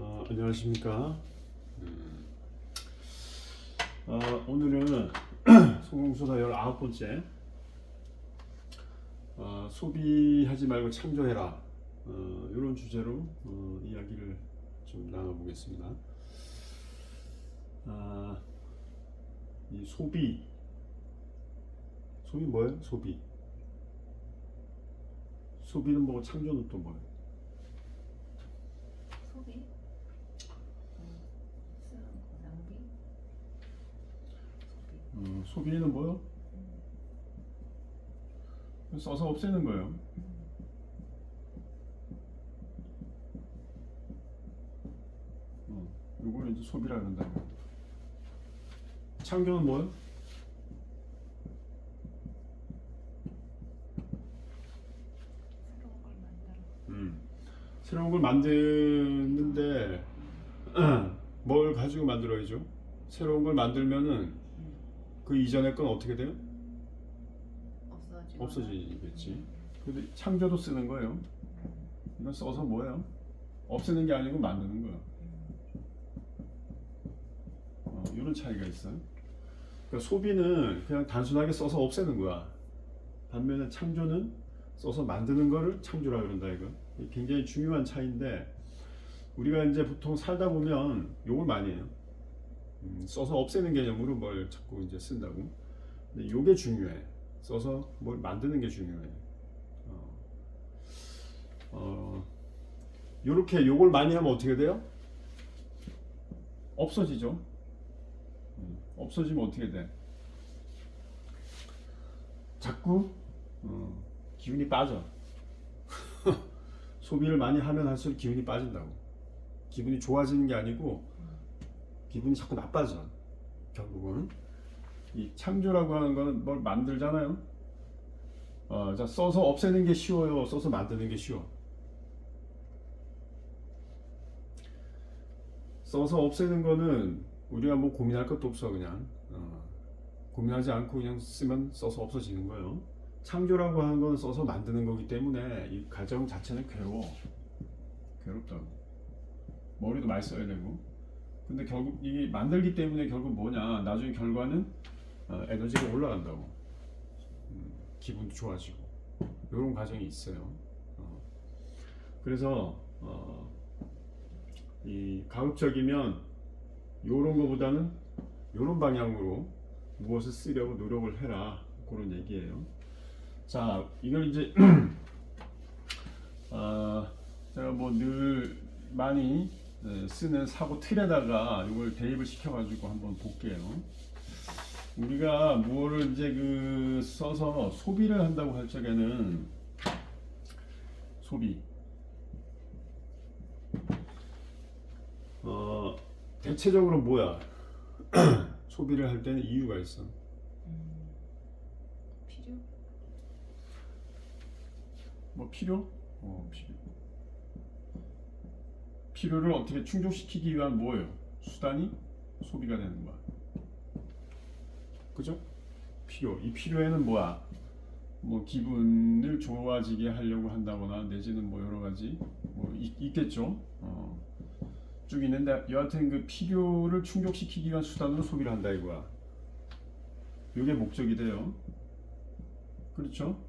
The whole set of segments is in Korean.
어, 안녕하십니까. 음, 어, 오늘은 소공소사 19번째 어, 소비하지 말고 창조해라 어, 이런 주제로 어, 이야기를 좀 나눠보겠습니다. 아, 이 소비 소비 뭐예요? 소비 소비는 뭐고 창조는 또 뭐예요? 소비? 음, 쓰는 거, 낭비? 소비. 어, 소비는 뭐요? 써서 없애는 거예요. 어, 요걸 이제 소비라 그런다. 창조는 뭐요? 음, 새로운 걸 만드는데 뭘 가지고 만들어야죠? 새로운 걸 만들면은 그 이전의 건 어떻게 돼요? 없어지고. 없어지겠지. 근데 창조도 쓰는 거예요. 이건 써서 뭐예요? 없애는 게 아니고 만드는 거야. 어, 이런 차이가 있어요. 그러니까 소비는 그냥 단순하게 써서 없애는 거야. 반면에 창조는 써서 만드는 거를 창조라 그런다 이거. 굉장히 중요한 차이인데 우리가 이제 보통 살다 보면 욕을 많이 해요. 음, 써서 없애는 개념으로 뭘 자꾸 이제 쓴다고. 근데 이게 중요해. 써서 뭘 만드는 게 중요해. 어, 어, 요렇게 욕을 많이 하면 어떻게 돼요? 없어지죠. 음, 없어지면 어떻게 돼? 자꾸 어, 기운이 빠져. 소비를 많이 하면 할수록 기운이 빠진다고. 기분이 좋아지는 게 아니고 기분이 자꾸 나빠져. 결국은 이 창조라고 하는 거는 뭘 만들잖아요. 어, 자 써서 없애는 게 쉬워요. 써서 만드는 게 쉬워. 써서 없애는 거는 우리가 뭐 고민할 것도 없어 그냥 어, 고민하지 않고 그냥 쓰면 써서 없어지는 거예요. 창조라고 하는 건 써서 만드는 거기 때문에 이 과정 자체는 괴로워. 괴롭다고. 머리도 많이 써야 되고. 근데 결국 이게 만들기 때문에 결국 뭐냐? 나중에 결과는 어, 에너지가 올라간다고. 음, 기분도 좋아지고. 이런 과정이 있어요. 어. 그래서 어, 이 가급적이면 이런 거보다는 이런 방향으로 무엇을 쓰려고 노력을 해라 그런 얘기예요. 자, 이걸 이제 아, 제가 뭐 늘 많이 네, 쓰는 사고 틀에다가 이걸 대입을 시켜가지고 한번 볼게요. 우리가 무엇을 이제 그 써서 소비를 한다고 할 적에는 소비. 어 대체적으로 뭐야? 소비를 할 때는 이유가 있어 음, 필요? 뭐 필요? 어 필요 필요를 어떻게 충족시키기 위한 뭐예요 수단이 소비가 되는 거야 그죠 필요 이 필요에는 뭐야 뭐 기분을 좋아지게 하려고 한다거나 내지는 뭐 여러 가지 뭐 있, 있겠죠 어. 쭉 있는데 여하튼 그 필요를 충족시키기 위한 수단으로 소비를 한다 이거야. 이게 목적이 돼요. 그렇죠?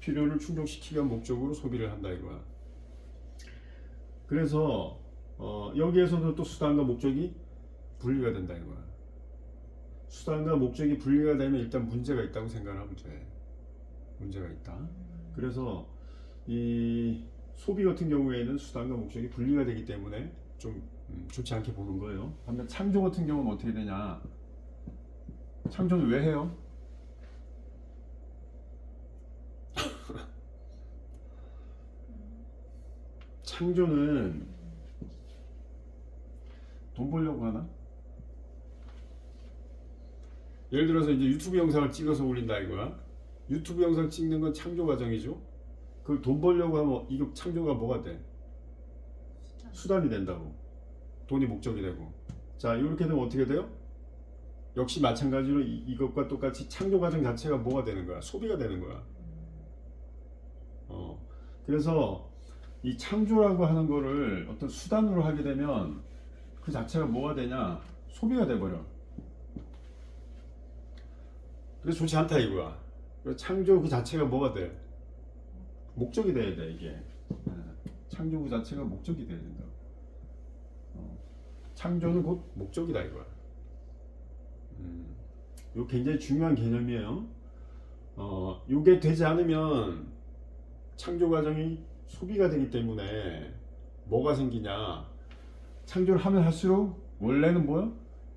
필요를 충족시키기 위한 목적으로 소비를 한다 이거야. 그래서 어, 여기에서도 또 수단과 목적이 분리가 된다 이거야. 수단과 목적이 분리가 되면 일단 문제가 있다고 생각하면 돼. 문제가 있다. 그래서 이 소비 같은 경우에는 수단과 목적이 분리가 되기 때문에 좀 음, 좋지 않게 보는 거예요. 반면 창조 같은 경우는 어떻게 되냐? 창조는 왜 해요? 창조는 돈 벌려고 하나? 예를 들어서 이제 유튜브 영상을 찍어서 올린다 이거야. 유튜브 영상 찍는 건 창조 과정이죠. 그걸 돈 벌려고 하면 이거 창조가 뭐가 돼? 수단. 수단이 된다고. 돈이 목적이 되고. 자, 이렇게 되면 어떻게 돼요? 역시 마찬가지로 이, 이것과 똑같이 창조 과정 자체가 뭐가 되는 거야? 소비가 되는 거야. 어. 그래서 이 창조라고 하는 거를 어떤 수단으로 하게 되면 그 자체가 뭐가 되냐? 소비가 돼 버려. 그래서 좋지 않다 이거야. 창조 그 자체가 뭐가 돼? 목적이 돼야 돼 이게. 예. 창조 그 자체가 목적이 돼야 된다. 어. 창조는 곧 목적이다 이거야. 음. 이거 굉장히 중요한 개념이에요. 어, 이게 되지 않으면 창조 과정이 소비가 되기 때문에 뭐가 생기냐? 창조를 하면 할수록 원래는 뭐야?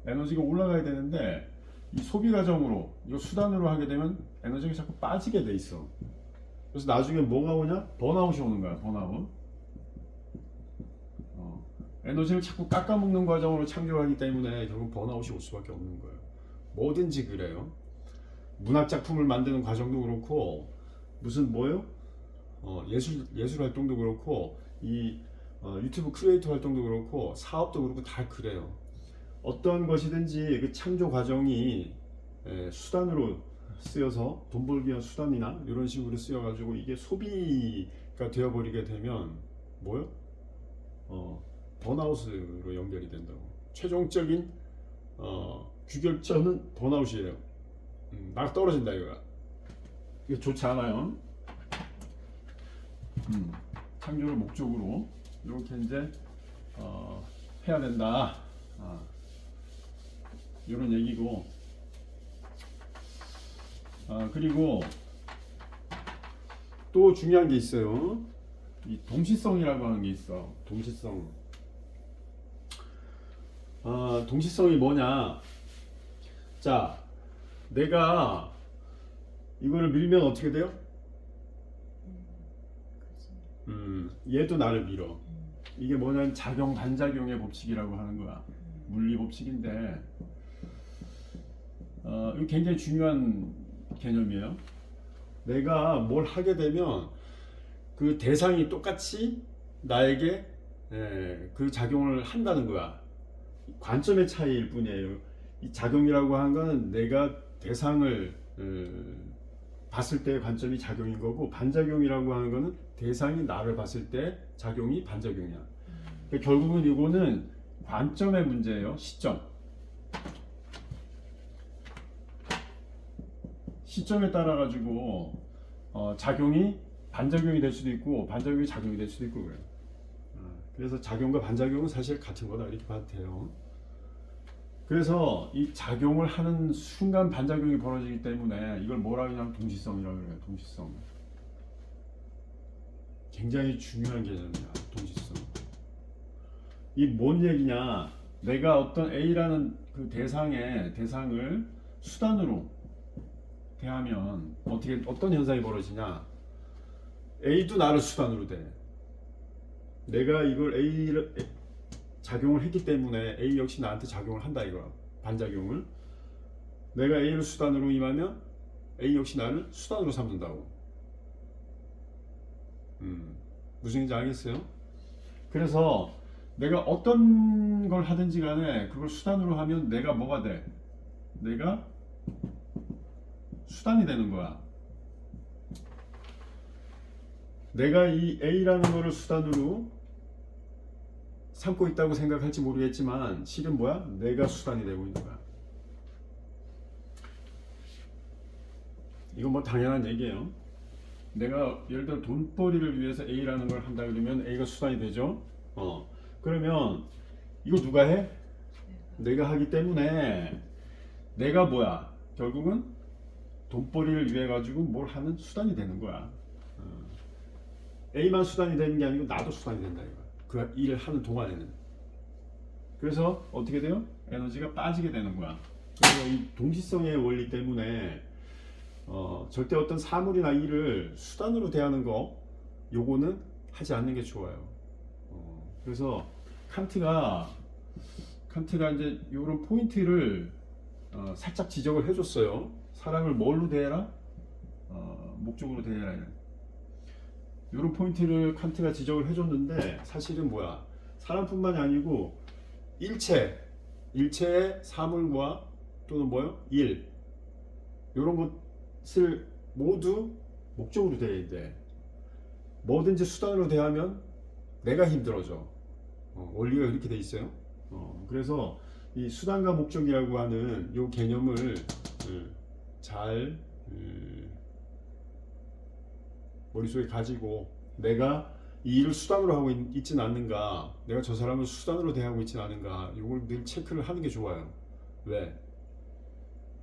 에너지가 올라가야 되는데 이 소비 과정으로 이거 수단으로 하게 되면 에너지가 자꾸 빠지게 돼 있어. 그래서 나중에 뭐가 오냐? 번아웃이 오는 거야. 번아웃. 어, 에너지를 자꾸 깎아먹는 과정으로 창조하기 때문에 결국 번아웃이 올 수밖에 없는 거예요. 뭐든지 그래요. 문학 작품을 만드는 과정도 그렇고 무슨 뭐요? 어, 예술 예술 활동도 그렇고 이 어, 유튜브 크리에이터 활동도 그렇고 사업도 그렇고 다 그래요. 어떤 것이든지 그 창조 과정이 에, 수단으로 쓰여서 돈 벌기 위한 수단이나 이런 식으로 쓰여가지고 이게 소비가 되어버리게 되면 뭐요? 어, 번아웃으로 연결이 된다고. 최종적인 어, 규결점은 번아웃이에요. 음, 막 떨어진다 이거야. 이거 좋지 않아요. 음, 창조를 목적으로 이렇게 이제 어, 해야 된다. 아, 이런 얘기고. 아, 그리고 또 중요한 게 있어요. 이 동시성이라고 하는 게 있어. 동시성. 아, 동시성이 뭐냐? 자, 내가 이거를 밀면 어떻게 돼요? 음, 얘도 나를 밀어. 음, 이게 뭐냐면 작용 반작용의 법칙이라고 하는 거야. 음, 물리 법칙인데 어, 이거 굉장히 중요한 개념이에요. 내가 뭘 하게 되면 그 대상이 똑같이 나에게 에, 그 작용을 한다는 거야. 관점의 차이일 뿐이에요. 이 작용이라고 하는 거는 내가 대상을 어, 봤을 때의 관점이 작용인 거고 반작용이라고 하는 거는 대상이 나를 봤을 때 작용이 반작용이야. 음, 그러니까 결국은 이거는 관점의 문제예요. 시점. 시점에 따라 가지고 어, 작용이 반작용이 될 수도 있고 반작용이 작용이 될 수도 있고 그래요. 어, 그래서 작용과 반작용은 사실 같은 거다 이렇게 봐도 돼요. 그래서 이 작용을 하는 순간 반작용이 벌어지기 때문에 이걸 뭐라 그러냐면 동시성이라고 그래요. 동시성. 굉장히 중요한 개념이야. 동시성. 이 뭔 얘기냐? 내가 어떤 A라는 그 대상의 대상을 수단으로 대하면 어떻게 어떤 현상이 벌어지냐? A도 나를 수단으로 대. 내가 이걸 A를 작용을 했기 때문에 A 역시 나한테 작용을 한다 이거야. 반작용을. 내가 A를 수단으로 임하면 A 역시 나를 수단으로 삼는다고. 음, 무슨 얘기인지 알겠어요? 그래서 내가 어떤 걸 하든지 간에 그걸 수단으로 하면 내가 뭐가 돼? 내가 수단이 되는 거야. 내가 이 A라는 거를 수단으로 삼고 있다고 생각할지 모르겠지만 실은 뭐야? 내가 수단이 되고 있는 거야. 이건 뭐 당연한 얘기예요. 내가 예를 들어 돈벌이를 위해서 A라는 걸 한다 그러면 A가 수단이 되죠. 어. 그러면 이거 누가 해? 내가 내가 하기 때문에 내가 뭐야? 결국은 돈벌이를 위해 가지고 뭘 하는 수단이 되는 거야. 어. A만 수단이 되는 게 아니고 나도 수단이 된다 이거. 그 일을 하는 동안에는. 그래서 어떻게 돼요? 에너지가 빠지게 되는 거야. 그래서 이 동시성의 원리 때문에 어, 절대 어떤 사물이나 일을 수단으로 대하는 거 요거는 하지 않는 게 좋아요. 어, 그래서 칸트가 칸트가 이제 이런 포인트를 어, 살짝 지적을 해줬어요. 사람을 뭘로 대해라? 어, 목적으로 대해라. 이런 포인트를 칸트가 지적을 해줬는데 사실은 뭐야? 사람뿐만이 아니고 일체, 일체의 사물과 또는 뭐요? 일 이런 것을 모두 목적으로 대해야 돼. 뭐든지 수단으로 대하면 내가 힘들어져. 어, 원리가 그렇게 돼 있어요. 어, 그래서 이 수단과 목적이라고 하는 이 개념을 음, 잘 음, 머릿속에 가지고 내가 이 일을 수단으로 하고 있, 있진 않는가, 내가 저 사람을 수단으로 대하고 있진 않은가, 이걸 늘 체크를 하는 게 좋아요. 왜?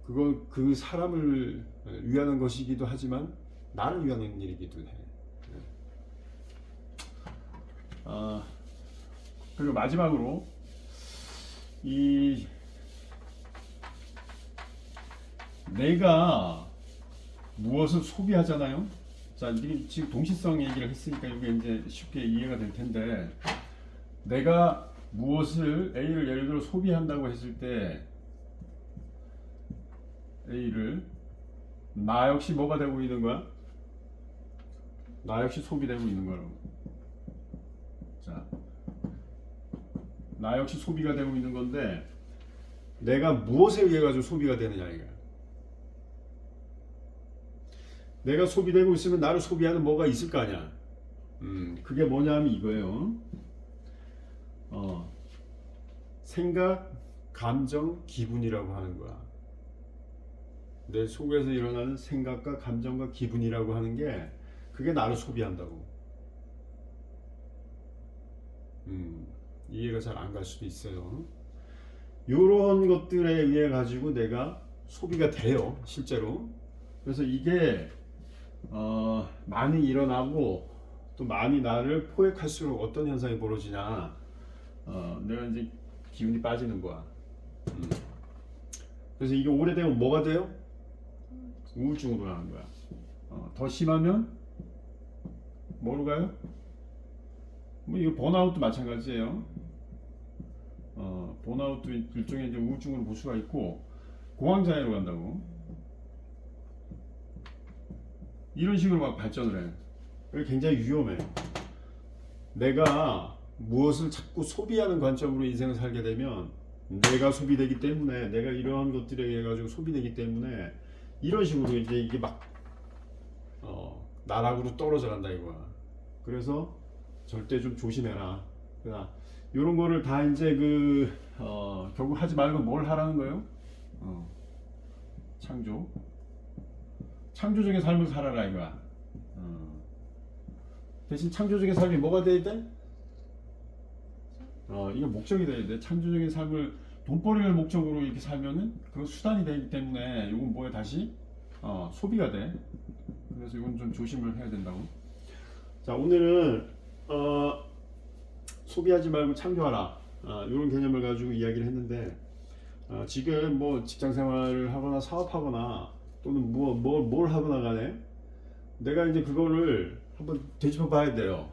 그거 그 사람을 위하는 것이기도 하지만 나를 위하는 일이기도 해. 네. 아 그리고 마지막으로 이 내가 무엇을 소비하잖아요. 자, 이게 지금 동시성 얘기를 했으니까 이게 이제 쉽게 이해가 될 텐데 내가 무엇을 A를 예를 들어 소비한다고 했을 때 A를 나 역시 뭐가 되고 있는 거야? 나 역시 소비되고 있는 거라고. 자, 나 역시 소비가 되고 있는 건데 내가 무엇에 의해 가지고 소비가 되느냐 이거야. 내가 소비되고 있으면 나를 소비하는 뭐가 있을 거 아니야. 음, 그게 뭐냐면 이거예요. 어, 생각, 감정, 기분이라고 하는 거야. 내 속에서 일어나는 생각과 감정과 기분이라고 하는 게 그게 나를 소비한다고. 음, 이해가 잘 안 갈 수도 있어요. 요런 것들에 의해 가지고 내가 소비가 돼요, 실제로. 그래서 이게 어, 많이 일어나고 또 많이 나를 포획할수록 어떤 현상이 벌어지냐. 어, 내가 이제 기운이 빠지는 거야. 음. 그래서 이게 오래되면 뭐가 돼요? 우울증으로 가는 거야. 어, 더 심하면 뭐로 가요? 뭐 이거 번아웃도 마찬가지예요. 어, 번아웃도 일종의 이제 우울증으로 볼 수가 있고 공황장애로 간다고. 이런 식으로 막 발전을 해. 그게 굉장히 위험해. 내가 무엇을 자꾸 소비하는 관점으로 인생을 살게 되면 내가 소비되기 때문에 내가 이러한 것들에 의해 가지고 소비되기 때문에 이런 식으로 이제 이게 막 어, 나락으로 떨어져 간다 이거야. 그래서 절대 좀 조심해라. 그러나 이런 거를 다 이제 그 어, 결국 하지 말고 뭘 하라는 거예요? 어, 창조. 창조적인 삶을 살아라 이거야. 어. 대신 창조적인 삶이 뭐가 돼야 돼? 어, 이게 목적이 돼야 돼. 창조적인 삶을 돈벌이를 목적으로 이렇게 살면은 그 수단이 되기 때문에 이건 뭐에 다시 어, 소비가 돼. 그래서 이건 좀 조심을 해야 된다고. 자 오늘은 어, 소비하지 말고 창조하라. 어, 이런 개념을 가지고 이야기를 했는데 어, 지금 뭐 직장 생활을 하거나 사업하거나 또는 뭐, 뭘, 뭘 하거나 간에 내가 이제 그거를 한번 되짚어 봐야 돼요.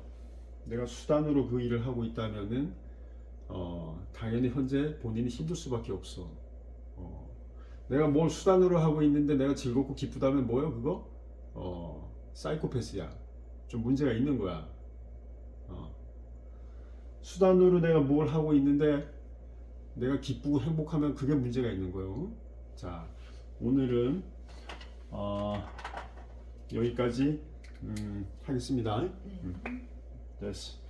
내가 수단으로 그 일을 하고 있다면은 어, 당연히 현재 본인이 힘들 수밖에 없어. 어, 내가 뭘 수단으로 하고 있는데 내가 즐겁고 기쁘다면 뭐요 그거? 어, 사이코패스야. 좀 문제가 있는 거야. 어. 수단으로 내가 뭘 하고 있는데 내가 기쁘고 행복하면 그게 문제가 있는 거예요. 자, 오늘은 어, 여기까지 음, 하겠습니다. 네. 됐어.